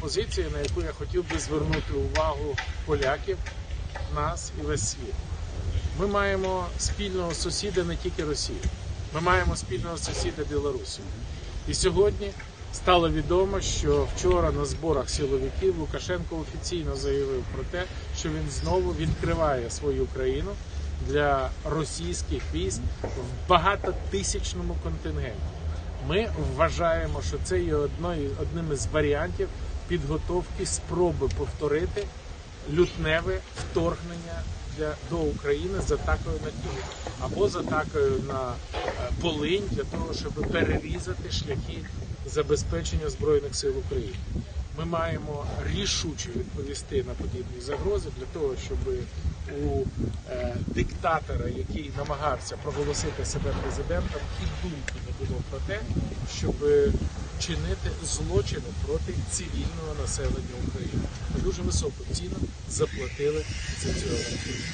позиція, на яку я хотів би звернути увагу поляків, нас і весь світ. Ми маємо спільного сусіда не тільки Росію, ми маємо спільного сусіда Білорусі. І сьогодні стало відомо, що вчора на зборах силовиків Лукашенко офіційно заявив про те, що він знову відкриває свою країну для російських військ в багатотисячному контингенті. Ми вважаємо, що це є одним із варіантів підготовки спроби повторити лютневе вторгнення для, до України з атакою на Київ або з атакою на е, Волинь для того, щоб перерізати шляхи забезпечення збройних сил України. Ми маємо рішуче відповісти на подібні загрози для того, щоб у е, диктатора, який намагався проголосити себе президентом, і думки не було про те, щоб чинити злочини проти цивільного населення України. Дуже високу ціну заплатили за авантюру.